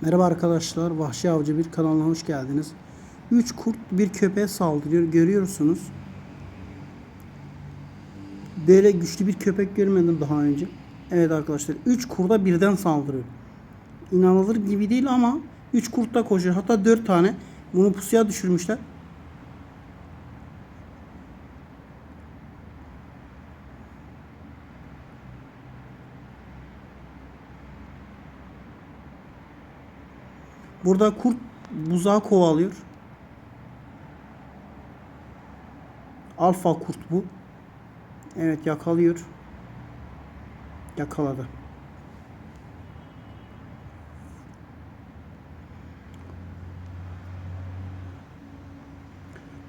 Merhaba arkadaşlar, Vahşi Avcı bir kanalına hoş geldiniz. 3 kurt bir köpeğe saldırıyor, görüyorsunuz. Böyle güçlü bir köpek görmedim daha önce. Evet arkadaşlar, 3 kurda birden saldırıyor. İnanılır gibi değil ama 3 kurt da koşuyor. Hatta 4 tane. Bunu pusuya düşürmüşler. Burada kurt buzağı kovalıyor. Alfa kurt bu. Evet yakalıyor. Yakaladı.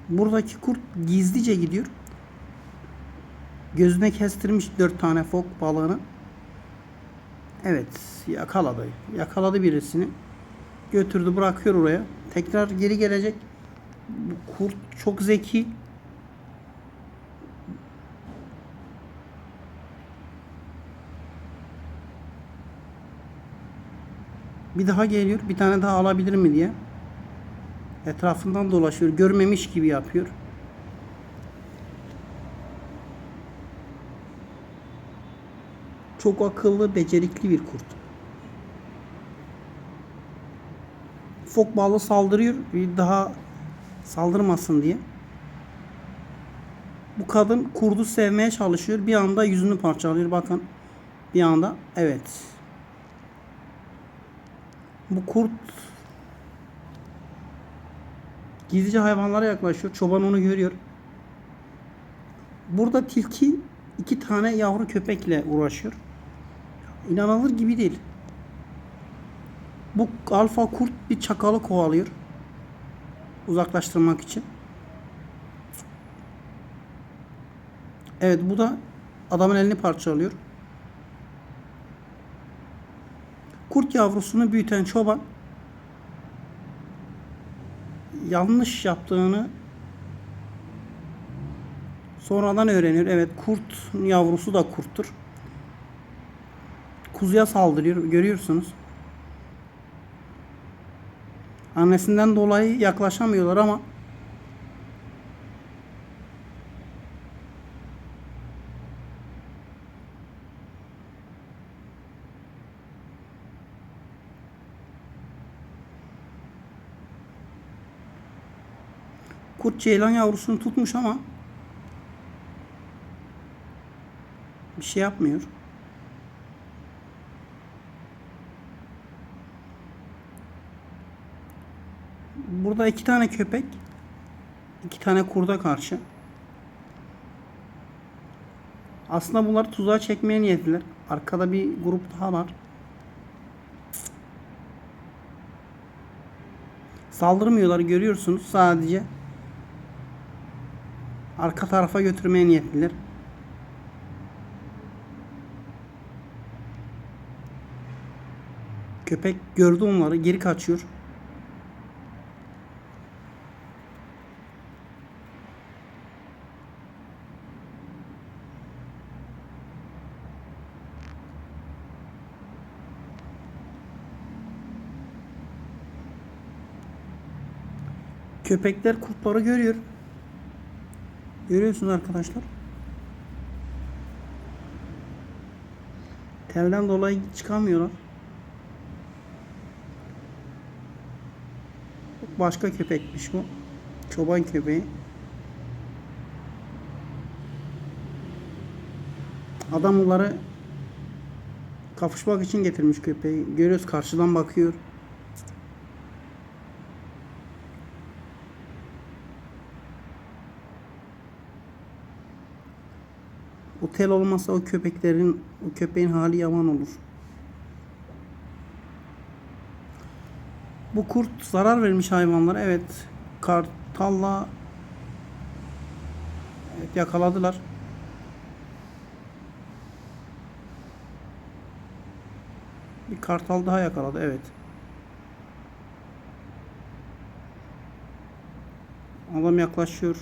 Buradaki kurt gizlice gidiyor. Gözüne kestirmiş dört tane fok balığını. Evet yakaladı. Yakaladı birisini götürdü bırakıyor oraya. Tekrar geri gelecek. Bu kurt çok zeki. Bir daha geliyor. Bir tane daha alabilir mi diye. Etrafından dolaşıyor. Görmemiş gibi yapıyor. Çok akıllı, becerikli bir kurt. Fok balığı saldırıyor. Bir daha saldırmasın diye. Bu kadın kurdu sevmeye çalışıyor. Bir anda yüzünü parçalıyor. Bakın. Bir anda. Evet. Bu kurt gizlice hayvanlara yaklaşıyor. Çoban onu görüyor. Burada tilki iki tane yavru köpekle uğraşıyor. İnanılır gibi değil. Bu alfa kurt bir çakalı kovalıyor. Uzaklaştırmak için. Evet bu da adamın elini parçalıyor. Kurt yavrusunu büyüten çoban yanlış yaptığını sonradan öğreniyor. Evet kurt yavrusu da kurttur. Kuzuya saldırıyor. Görüyorsunuz. Annesinden dolayı yaklaşamıyorlar ama Kurt ceylan yavrusunu tutmuş ama bir şey yapmıyor. Burada iki tane köpek. iki tane kurda karşı. Aslında bunları tuzağa çekmeye niyetliler. Arkada bir grup daha var. Saldırmıyorlar görüyorsunuz sadece. Arka tarafa götürmeye niyetliler. Köpek gördü onları geri kaçıyor. Köpekler kurtları görüyor. Görüyorsunuz arkadaşlar. Telden dolayı çıkamıyorlar. Başka köpekmiş bu. Çoban köpeği. Adam onları kapışmak için getirmiş köpeği. Görüyoruz karşıdan bakıyor. O tel olmasa o köpeklerin, o köpeğin hali yaman olur. Bu kurt zarar vermiş hayvanlara. Evet. Kartalla evet, yakaladılar. Bir kartal daha yakaladı. Evet. Adam yaklaşıyor.